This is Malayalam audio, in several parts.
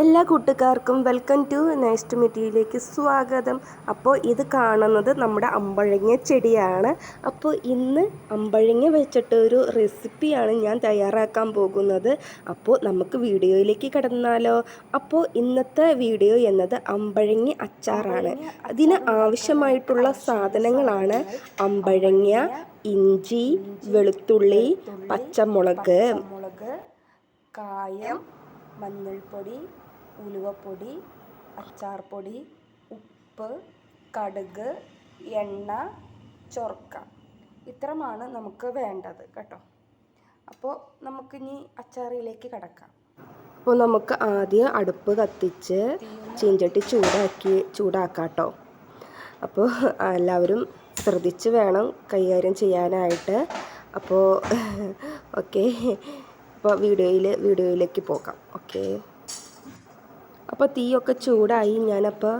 എല്ലാ കൂട്ടുകാർക്കും വെൽക്കം ടു നെക്സ്റ്റ് മീറ്റിയിലേക്ക് സ്വാഗതം. അപ്പോൾ ഇത് കാണുന്നത് നമ്മുടെ അമ്പഴങ്ങ ചെടിയാണ്. അപ്പോൾ ഇന്ന് അമ്പഴങ്ങ വെച്ചിട്ട് ഒരു റെസിപ്പിയാണ് ഞാൻ തയ്യാറാക്കാൻ പോകുന്നത്. അപ്പോൾ നമുക്ക് വീഡിയോയിലേക്ക് കിടന്നാലോ. അപ്പോൾ ഇന്നത്തെ വീഡിയോ എന്നത് അമ്പഴങ്ങ അച്ചാറാണ്. അതിന് ആവശ്യമായിട്ടുള്ള സാധനങ്ങളാണ് അമ്പഴങ്ങ ഇഞ്ചി വെളുത്തുള്ളി പച്ചമുളക് കായം മഞ്ഞൾപ്പൊടി ഉലുവപ്പൊടി അച്ചാർപ്പൊടി ഉപ്പ് കടുക് എണ്ണ ചൊർക്ക. ഇത്രമാണ് നമുക്ക് വേണ്ടത് കേട്ടോ. അപ്പോൾ നമുക്കിനി അച്ചാറിലേക്ക് കിടക്കാം. അപ്പോൾ നമുക്ക് ആദ്യം അടുപ്പ് കത്തിച്ച് ചീഞ്ചട്ടി ചൂടാക്കി ചൂടാക്കാം കേട്ടോ അപ്പോൾ എല്ലാവരും ശ്രദ്ധിച്ച് വേണം കൈകാര്യം ചെയ്യാനായിട്ട്. അപ്പോൾ ഓക്കെ. അപ്പോൾ വീഡിയോയിൽ വീഡിയോയിലേക്ക് പോകാം. ഓക്കെ. അപ്പോൾ തീയൊക്കെ ചൂടായി ഞാനപ്പോൾ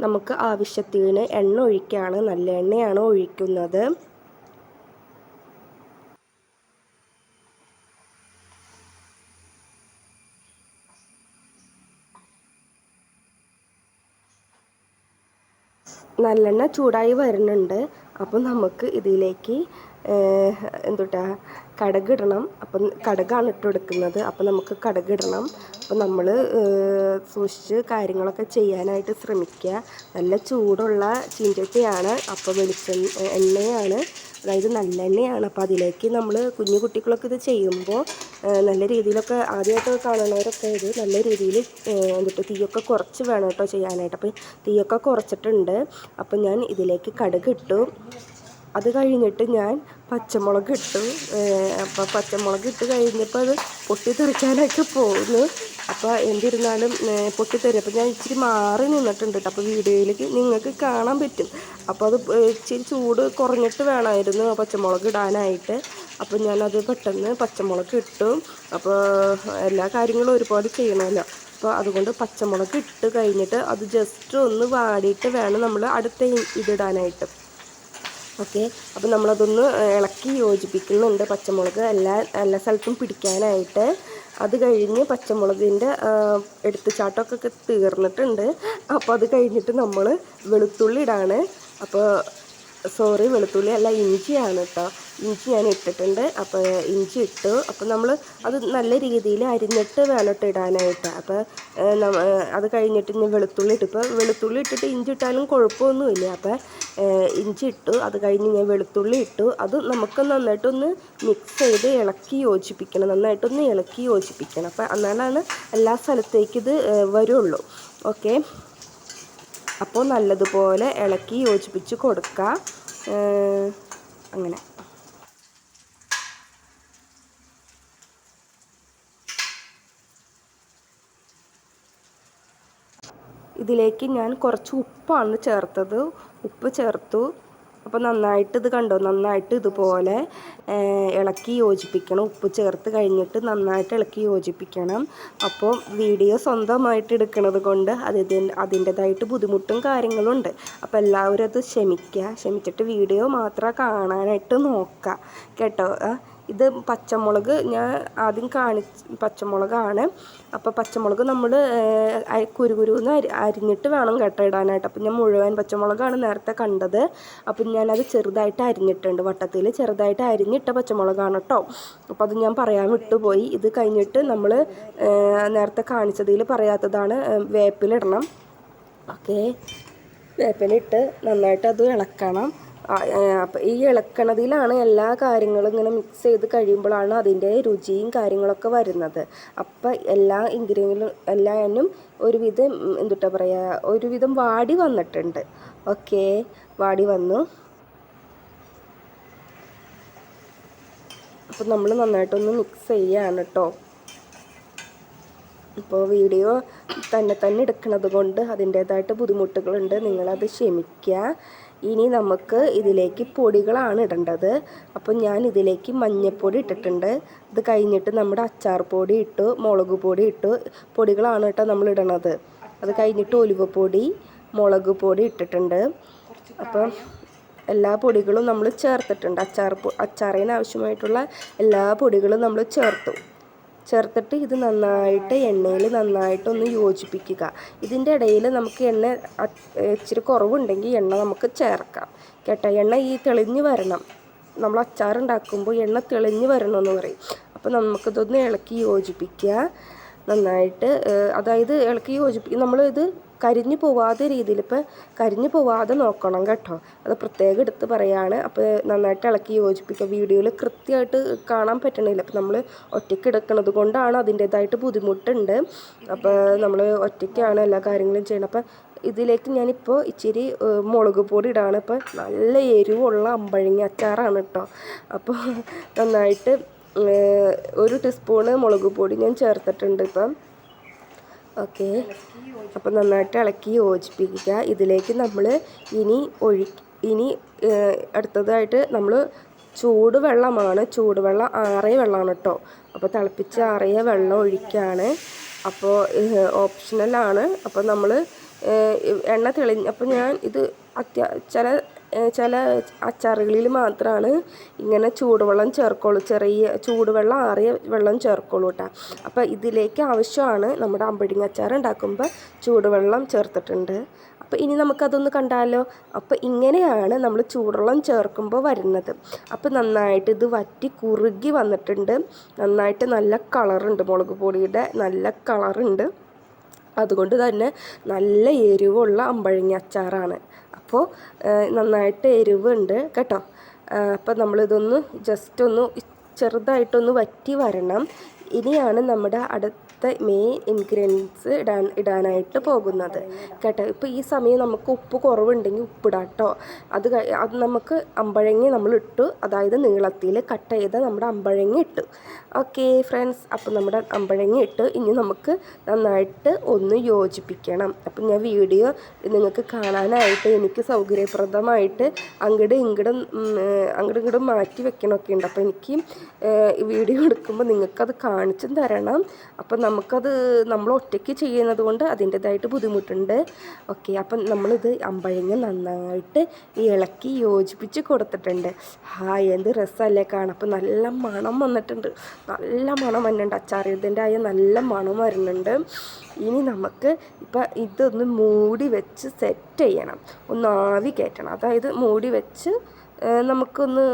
നമുക്ക് ആവശ്യത്തിന് എണ്ണ ഒഴിക്കുകയാണ് നല്ല എണ്ണയാണ് ഒഴിക്കുന്നത്. നല്ലെണ്ണ ചൂടായി വരുന്നുണ്ട്. അപ്പം നമുക്ക് ഇതിലേക്ക് എന്തുട്ടാ കടകിടണം. അപ്പം കടകാണ് ഇട്ട് കൊടുക്കുന്നത്. അപ്പം നമുക്ക് കടകിടണം. അപ്പം നമ്മൾ സൂക്ഷിച്ച് കാര്യങ്ങളൊക്കെ ചെയ്യാനായിട്ട് ശ്രമിക്കുക. നല്ല ചൂടുള്ള ചീഞ്ചട്ടിയാണ്. അപ്പോൾ വെളിച്ചെണ്ണ എണ്ണയാണ് അതായത് നല്ലെണ്ണയാണ്. അപ്പോൾ അതിലേക്ക് നമ്മൾ കുഞ്ഞു കുട്ടികളൊക്കെ ഇത് ചെയ്യുമ്പോൾ നല്ല രീതിയിലൊക്കെ ആദ്യമായിട്ട് കാണുന്നവരൊക്കെ ഇത് നല്ല രീതിയിൽ എന്നിട്ട് തീയൊക്കെ കുറച്ച് വേണം കേട്ടോ ചെയ്യാനായിട്ട്. അപ്പോൾ തീയൊക്കെ കുറച്ചിട്ടുണ്ട്. അപ്പോൾ ഞാൻ ഇതിലേക്ക് കടുക് ഇട്ടു. അത് കഴിഞ്ഞിട്ട് ഞാൻ പച്ചമുളക് ഇട്ടു. അപ്പോൾ പച്ചമുളക് ഇട്ട് കഴിഞ്ഞപ്പോൾ അത് പൊട്ടിത്തെറിക്കാനൊക്കെ പോകുന്നു അപ്പോൾ എന്തിരുന്നാലും പൊട്ടിത്തെറി. അപ്പോൾ ഞാൻ ഇച്ചിരി മാറി നിന്നിട്ടുണ്ട് അപ്പോൾ വീഡിയോയിലേക്ക് നിങ്ങൾക്ക് കാണാൻ പറ്റും. അപ്പോൾ അത് ഇച്ചിരി ചൂട് കുറഞ്ഞിട്ട് വേണമായിരുന്നു പച്ചമുളക് ഇടാനായിട്ട്. അപ്പോൾ ഞാനത് പെട്ടെന്ന് പച്ചമുളക് ഇട്ടു. അപ്പോൾ എല്ലാ കാര്യങ്ങളും ഒരുപോലെ ചെയ്യണമല്ലോ. അപ്പോൾ അതുകൊണ്ട് പച്ചമുളക് ഇട്ട് കഴിഞ്ഞിട്ട് അത് ജസ്റ്റ് ഒന്ന് വാടിയിട്ട് വേണം നമ്മൾ അടുത്ത ഇതിടാനായിട്ട്. ഓക്കെ. അപ്പോൾ നമ്മളതൊന്ന് ഇളക്കി യോജിപ്പിക്കുന്നുണ്ട് പച്ചമുളക്. എല്ലാ എല്ലാ സ്ഥലത്തും പിടിക്കാനായിട്ട്. അത് കഴിഞ്ഞ് പച്ചമുളകിന്റെ എടുത്തുചാട്ടമൊക്കെ തീർന്നിട്ടുണ്ട്. അപ്പോൾ അത് കഴിഞ്ഞിട്ട് നമ്മൾ വെളുത്തുള്ളി ഇടാണ് അപ്പോൾ സോറി വെളുത്തുള്ളി അല്ല ഇഞ്ചിയാണ് കേട്ടോ ഇഞ്ചി ഞാൻ ഇട്ടിട്ടുണ്ട്. അപ്പോൾ ഇഞ്ചി ഇട്ടു. അപ്പോൾ നമ്മൾ അത് നല്ല രീതിയിൽ അരിഞ്ഞിട്ട് വേണം ഇട്ട് ഇടാനായിട്ട്. അപ്പോൾ അത് കഴിഞ്ഞിട്ട് ഞാൻ വെളുത്തുള്ളി ഇട്ടു. ഇപ്പോൾ വെളുത്തുള്ളി ഇട്ടിട്ട് ഇഞ്ചി ഇട്ടാലും കുഴപ്പമൊന്നുമില്ല. അപ്പോൾ ഇഞ്ചി ഇട്ടു. അത് കഴിഞ്ഞ് ഞാൻ വെളുത്തുള്ളി ഇട്ടു. അത് നമുക്ക് നന്നായിട്ടൊന്ന് മിക്സ് ചെയ്ത് ഇളക്കി യോജിപ്പിക്കണം. നന്നായിട്ടൊന്ന് ഇളക്കി യോജിപ്പിക്കണം. അപ്പോൾ എന്നാലാണ് എല്ലാ സ്ഥലത്തേക്കിത് ഇത് വരുള്ളൂ. ഓക്കെ? അപ്പോൾ നല്ലതുപോലെ ഇളക്കി യോജിപ്പിച്ച് കൊടുക്കുക. അങ്ങനെ. ഇതിലേക്ക് ഞാൻ കുറച്ച് ഉപ്പാണ് ചേർത്തത്. ഉപ്പ് ചേർത്തു. അപ്പോൾ നന്നായിട്ട് ഇത് കണ്ടോ? നന്നായിട്ട് ഇതുപോലെ ഇളക്കി യോജിപ്പിക്കണം. ഉപ്പ് ചേർത്ത് കഴിഞ്ഞിട്ട് നന്നായിട്ട് ഇളക്കി യോജിപ്പിക്കണം. അപ്പോൾ വീഡിയോ സ്വന്തമായിട്ട് എടുക്കുന്നത് കൊണ്ട് അതിന്റെ അതിന്റെതായിട്ട് ബുദ്ധിമുട്ടും കാര്യങ്ങളും ഉണ്ട്. അപ്പോൾ എല്ലാവരും അത് ക്ഷമിക്കുക ക്ഷമിച്ചിട്ട് വീഡിയോ മാത്രം കാണാനായിട്ട് നോക്കുക കേട്ടോ? ഇത് പച്ചമുളക് ഞാൻ ആദ്യം കാണി പച്ചമുളകാണ്. അപ്പോൾ പച്ചമുളക് നമ്മൾ കുരുകുരുന്ന് അരി അരിഞ്ഞിട്ട് വേണം കേട്ടോ ഇടാനായിട്ട്. അപ്പം ഞാൻ മുഴുവൻ പച്ചമുളകാണ് നേരത്തെ കണ്ടത്. അപ്പം ഞാനത് ചെറുതായിട്ട് അരിഞ്ഞിട്ടുണ്ട്. വട്ടത്തിൽ ചെറുതായിട്ട് അരിഞ്ഞിട്ട പച്ചമുളകാണ് കേട്ടോ അപ്പോൾ അത് ഞാൻ പറയാൻ വിട്ടുപോയി. ഇത് കഴിഞ്ഞിട്ട് നമ്മൾ നേരത്തെ കാണിച്ചതിൽ പറയാത്തതാണ് വേപ്പിലിടണം. ഓക്കെ. വേപ്പിലിട്ട് നന്നായിട്ട് അത് ഇളക്കണം. ഈ ഇളക്കണതിലാണ് എല്ലാ കാര്യങ്ങളും ഇങ്ങനെ മിക്സ് ചെയ്ത് കഴിയുമ്പോഴാണ് അതിന്റെ രുചിയും കാര്യങ്ങളൊക്കെ വരുന്നത്. അപ്പം എല്ലാ ഇൻഗ്രീഡിയന്റും എല്ലാനും ഒരുവിധം എന്തുട്ടാ പറയുക ഒരുവിധം വാടി വന്നിട്ടുണ്ട്. ഓക്കെ വാടി വന്നു. അപ്പം നമ്മൾ നന്നായിട്ടൊന്ന് മിക്സ് ചെയ്യാണ് കേട്ടോ ഇപ്പോൾ വീഡിയോ തന്നെ തന്നെ എടുക്കുന്നത് കൊണ്ട് അതിന്റേതായിട്ട് ബുദ്ധിമുട്ടുകളുണ്ട്. നിങ്ങളത് ക്ഷമിക്കുക ഇനി നമുക്ക് ഇതിലേക്ക് പൊടികളാണ് ഇടേണ്ടത്. അപ്പോൾ ഞാൻ ഇതിലേക്ക് മഞ്ഞൾപ്പൊടി ഇട്ടിട്ടുണ്ട്. ഇത് കഴിഞ്ഞിട്ട് നമ്മുടെ അച്ചാർ പൊടി ഇട്ടു മുളക് പൊടി ഇട്ടു. പൊടികളാണ് കേട്ടോ നമ്മൾ ഇടണത്. അത് കഴിഞ്ഞിട്ട് ഒലിവപ്പൊടി മുളക് പൊടി ഇട്ടിട്ടുണ്ട്. അപ്പം എല്ലാ പൊടികളും നമ്മൾ ചേർത്തിട്ടുണ്ട്. അച്ചാർ അച്ചാറിന് ആവശ്യമായിട്ടുള്ള എല്ലാ പൊടികളും നമ്മൾ ചേർത്തു. ചേർത്തിട്ട് ഇത് നന്നായിട്ട് എണ്ണയിൽ നന്നായിട്ടൊന്ന് യോജിപ്പിക്കുക. ഇതിന്റെ ഇടയിൽ നമുക്ക് എണ്ണ ഇച്ചിരി കുറവുണ്ടെങ്കിൽ എണ്ണ നമുക്ക് ചേർക്കാം. കേട്ടോ? എണ്ണ ഈ തെളിഞ്ഞ് വരണം. നമ്മൾ അച്ചാർ ഉണ്ടാക്കുമ്പോൾ എണ്ണ തെളിഞ്ഞ് വരണമെന്ന് പറയും. അപ്പോൾ നമുക്കിതൊന്ന് ഇളക്കി യോജിപ്പിക്കുക. നന്നായിട്ട് അതായത് ഇളക്കി യോജിപ്പിക്കുക നമ്മളിത് കരിഞ്ഞു പോവാതെ രീതിയിൽ ഇപ്പം കരിഞ്ഞു പോവാതെ നോക്കണം കേട്ടോ. അത് പ്രത്യേകം എടുത്ത് പറയാണ്. അപ്പോൾ നന്നായിട്ട് ഇളക്കി യോജിപ്പിക്കുക. വീഡിയോയിൽ കൃത്യമായിട്ട് കാണാൻ പറ്റണില്ല. അപ്പം നമ്മൾ ഒറ്റയ്ക്ക് എടുക്കുന്നത് കൊണ്ടാണ് അതിന്റേതായിട്ട് ബുദ്ധിമുട്ടുണ്ട്. അപ്പോൾ നമ്മൾ ഒറ്റയ്ക്കാണ് എല്ലാ കാര്യങ്ങളും ചെയ്യണം അപ്പം ഇതിലേക്ക് ഞാനിപ്പോൾ ഇച്ചിരി മുളക് പൊടി ഇടാണ്. ഇപ്പം നല്ല എരിവുള്ള അമ്പഴങ്ങ അച്ചാറാണ് കേട്ടോ. അപ്പോൾ നന്നായിട്ട് ഒരു ടീസ്പൂണ് മുളക് പൊടി ഞാൻ ചേർത്തിട്ടുണ്ട് ഇപ്പം. ഓക്കെ. അപ്പോൾ നന്നായിട്ട് ഇളക്കി യോജിപ്പിക്കുക. ഇതിലേക്ക് നമ്മൾ ഇനി ഒഴി ഇനി അടുത്തതായിട്ട് നമ്മൾ ചൂടുവെള്ളമാണ്. ചൂടുവെള്ളം ആറിയ വെള്ളമാണ് കേട്ടോ അപ്പോൾ തിളപ്പിച്ച് ആറിയ വെള്ളം ഒഴിക്കുകയാണ് അപ്പോൾ ഓപ്ഷണലാണ്. അപ്പോൾ നമ്മൾ എണ്ണ തെളിഞ്ഞ് അപ്പോൾ ഞാൻ ഇത് അത്യാ ചില ചില അച്ചാറുകളിൽ മാത്രമാണ് ഇങ്ങനെ ചൂടുവെള്ളം ചേർക്കുള്ളൂ. ചെറിയ ചൂടുവെള്ളം ആറിയ വെള്ളം ചേർക്കുള്ളൂ കേട്ടോ അപ്പോൾ ഇതിലേക്ക് ആവശ്യമാണ് നമ്മുടെ അമ്പടിങ്ങ അച്ചാർ ഉണ്ടാക്കുമ്പോൾ ചൂടുവെള്ളം ചേർത്തിട്ടുണ്ട്. അപ്പോൾ ഇനി നമുക്കതൊന്ന് കണ്ടാലോ? അപ്പോൾ ഇങ്ങനെയാണ് നമ്മൾ ചൂടുവെള്ളം ചേർക്കുമ്പോൾ വരുന്നത്. അപ്പോൾ നന്നായിട്ട് ഇത് വറ്റി കുറുകി വന്നിട്ടുണ്ട്. നന്നായിട്ട് നല്ല കളറുണ്ട്. മുളക് പൊടിയുടെ നല്ല കളറുണ്ട്. അതുകൊണ്ട് തന്നെ നല്ല എരിവുള്ള അമ്പഴങ്ങ അച്ചാറാണ്. അപ്പോൾ നന്നായിട്ട് എരിവുണ്ട് കേട്ടോ. അപ്പോൾ നമ്മളിതൊന്ന് ജസ്റ്റ് ഒന്ന് ചെറുതായിട്ടൊന്ന് വറ്റി വരണം. ഇനിയാണ് നമ്മുടെ അടുത്ത മെയിൻ ഇൻഗ്രീഡിയൻസ് ഇടാൻ ഇടാനായിട്ട് പോകുന്നത്. കേട്ടോ? ഇപ്പോൾ ഈ സമയം നമുക്ക് ഉപ്പ് കുറവുണ്ടെങ്കിൽ ഉപ്പിടാം കേട്ടോ അത് അത് നമുക്ക് അമ്പഴങ്ങി നമ്മൾ ഇട്ടു. അതായത് നീളത്തിൽ കട്ട് ചെയ്ത നമ്മുടെ അമ്പഴങ്ങി ഇട്ടു. Okay friends. അപ്പോൾ നമ്മുടെ അമ്പഴങ്ങി ഇട്ട് ഇനി നമുക്ക് നന്നായിട്ട് ഒന്ന് യോജിപ്പിക്കണം. അപ്പം ഞാൻ വീഡിയോ നിങ്ങൾക്ക് കാണാനായിട്ട് എനിക്ക് സൗകര്യപ്രദമായിട്ട് അങ്ങോട്ട് ഇങ്ങോട്ടും അങ്ങോട്ടും ഇങ്ങോട്ടും മാറ്റി വെക്കണമൊക്കെ ഉണ്ട്. അപ്പോൾ എനിക്ക് വീഡിയോ എടുക്കുമ്പോൾ നിങ്ങൾക്കത് കാണിച്ചും തരണം. അപ്പം നമുക്കത് നമ്മൾ ഒറ്റയ്ക്ക് ചെയ്യുന്നത് കൊണ്ട് അതിന്റെതായിട്ട് ബുദ്ധിമുട്ടുണ്ട്. ഓക്കെ അപ്പം നമ്മളിത് അമ്പഴങ്ങ നന്നായിട്ട് ഇളക്കി യോജിപ്പിച്ച് കൊടുത്തിട്ടുണ്ട്. ഹായ് എന്ത് രസമല്ലേ കാണാം അപ്പം നല്ല മണം വന്നിട്ടുണ്ട്. നല്ല മണം വന്നിട്ടുണ്ട്. അച്ചാറിയതിന്റെ ആയ നല്ല മണം വരുന്നുണ്ട്. ഇനി നമുക്ക് ഇപ്പം ഇതൊന്ന് മൂടി വെച്ച് സെറ്റ് ചെയ്യണം. ഒന്ന് ആവി കയറ്റണം. അതായത് മൂടി വെച്ച് നമുക്കൊന്ന്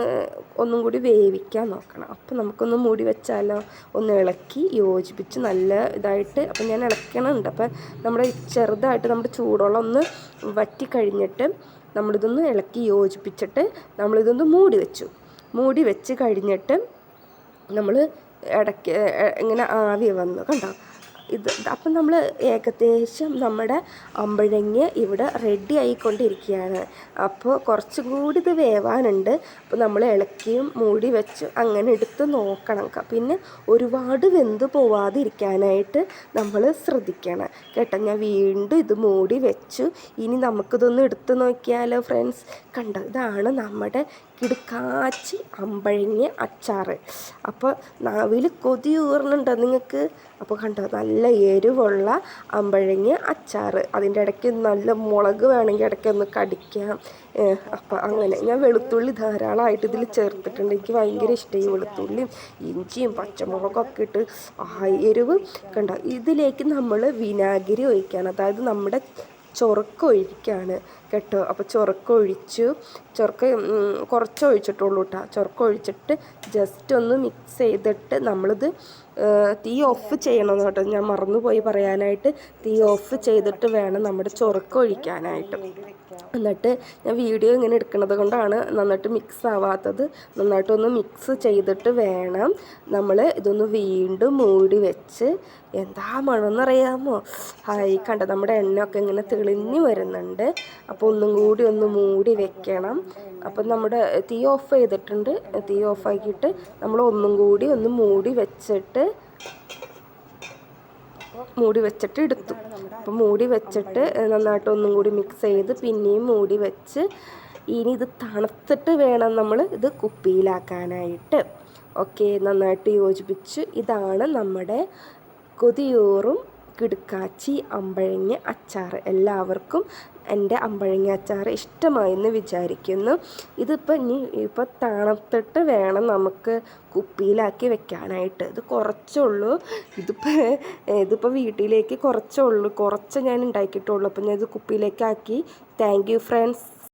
ഒന്നും കൂടി വേവിക്കാൻ നോക്കണം. അപ്പോൾ നമുക്കൊന്ന് മൂടി വെച്ചാലോ? ഒന്ന് ഇളക്കി യോജിപ്പിച്ച് നല്ല ഇതായിട്ട് അപ്പം ഞാൻ ഇളക്കണുണ്ട്. അപ്പം നമ്മുടെ ചെറുതായിട്ട് നമ്മുടെ ചൂടോളം ഒന്ന് വറ്റി കഴിഞ്ഞിട്ട് നമ്മളിതൊന്ന് ഇളക്കി യോജിപ്പിച്ചിട്ട് നമ്മളിതൊന്ന് മൂടി വെച്ചു. മൂടി വെച്ച് കഴിഞ്ഞിട്ട് നമ്മൾ ഇടയ്ക്ക് ഇങ്ങനെ ആവി വന്നു. കണ്ടോ? ഇത് അപ്പം നമ്മൾ ഏകദേശം നമ്മുടെ അമ്പഴങ്ങ ഇവിടെ റെഡി ആയിക്കൊണ്ടിരിക്കുകയാണ് അപ്പോൾ കുറച്ചും കൂടി ഇത് വേവാനുണ്ട്. അപ്പോൾ നമ്മൾ ഇളക്കിയും മൂടി വെച്ച് അങ്ങനെ എടുത്ത് നോക്കണം. പിന്നെ ഒരുപാട് വെന്ത് പോവാതിരിക്കാനായിട്ട് നമ്മൾ ശ്രദ്ധിക്കണം. കേട്ടോ? ഞാൻ വീണ്ടും ഇത് മൂടി വെച്ചു. ഇനി നമുക്കിതൊന്ന് എടുത്ത് നോക്കിയാലോ ഫ്രണ്ട്സ് കണ്ടോ? ഇതാണ് നമ്മുടെ കിടുക്കാച്ചി അമ്പഴങ്ങ അച്ചാർ അപ്പോൾ നാവിൽ കൊതി ഊർന്നുണ്ടോ നിങ്ങൾക്ക് അപ്പോൾ കണ്ടോ നല്ല എരിവുള്ള അമ്പഴങ്ങ അച്ചാർ അതിന്റെ ഇടയ്ക്ക് നല്ല മുളക് വേണമെങ്കിൽ ഇടയ്ക്ക് ഒന്ന് കടിക്കാം. അപ്പോൾ അങ്ങനെ. ഞാൻ വെളുത്തുള്ളി ധാരാളമായിട്ട് ഇതിൽ ചേർത്തിട്ടുണ്ട്. എനിക്ക് ഭയങ്കര ഇഷ്ടമായി വെളുത്തുള്ളിയും ഇഞ്ചിയും പച്ചമുളകൊക്കെ ഇട്ട് ആ എരിവ്. കണ്ടോ ഇതിലേക്ക് നമ്മൾ വിനാഗിരി ഒഴിക്കാൻ അതായത് നമ്മുടെ ചൊറുക്ക ഒഴിക്കുകയാണ് കേട്ടോ. അപ്പോൾ ചൊറുക്ക ഒഴിച്ചു ചൊറുക്ക കുറച്ച് ഒഴിച്ചിട്ടുള്ളൂ കേട്ടോ ചൊറുക്ക ഒഴിച്ചിട്ട് ജസ്റ്റ് ഒന്ന് മിക്സ് ചെയ്തിട്ട് നമ്മളിത് തീ ഓഫ് ചെയ്യണം കേട്ടോ. ഞാൻ മറന്നുപോയി പറയാനായിട്ട്. തീ ഓഫ് ചെയ്തിട്ട് വേണം നമ്മുടെ ചൊറുക്ക ഒഴിക്കാനായിട്ട്. എന്നിട്ട് ഞാൻ വീഡിയോ ഇങ്ങനെ എടുക്കുന്നത് കൊണ്ടാണ് നന്നായിട്ട് മിക്സ് ആവാത്തത്. നന്നായിട്ടൊന്ന് മിക്സ് ചെയ്തിട്ട് വേണം നമ്മൾ ഇതൊന്ന് വീണ്ടും മൂടി വെച്ച്. എന്താ മണമെന്നറിയാമോ ഹായ് കണ്ട? നമ്മുടെ എണ്ണയൊക്കെ ഇങ്ങനെ തെളിഞ്ഞു വരുന്നുണ്ട്. അപ്പോൾ ഒന്നും കൂടി ഒന്ന് മൂടി വെക്കണം. അപ്പം നമ്മുടെ തീ ഓഫ് ചെയ്തിട്ടുണ്ട്. തീ ഓഫ് ആക്കിയിട്ട് നമ്മൾ ഒന്നും കൂടി ഒന്ന് മൂടി വെച്ചിട്ട് മൂടി വെച്ചിട്ട് എടുത്തു. അപ്പം മൂടി വെച്ചിട്ട് നന്നായിട്ട് ഒന്നും കൂടി മിക്സ് ചെയ്ത് പിന്നെയും മൂടി വെച്ച് ഇനി ഇത് തണുത്തിട്ട് വേണം നമ്മൾ ഇത് കുപ്പിയിലാക്കാനായിട്ട്. ഓക്കെ നന്നായിട്ട് യോജിപ്പിച്ച് ഇതാണ് നമ്മുടെ കൊതിയൂറും കിടുക്കാച്ചി അമ്പഴങ്ങ അച്ചാർ എല്ലാവർക്കും എന്റെ അമ്പഴങ്ങ അച്ചാർ ഇഷ്ടമായെന്ന് വിചാരിക്കുന്നു. ഇതിപ്പോൾ ഇനി ഇപ്പോൾ തണുത്തിട്ട് വേണം നമുക്ക് കുപ്പിയിലാക്കി വെക്കാനായിട്ട്. ഇത് കുറച്ചുള്ളൂ. ഇതിപ്പോൾ ഇതിപ്പോൾ വീട്ടിലേക്ക് കുറച്ചുള്ളൂ. കുറച്ച് ഞാൻ ഉണ്ടാക്കിയിട്ടുള്ളൂ. അപ്പോൾ ഞാൻ ഇത് കുപ്പിയിലേക്കാക്കി. Thank you friends.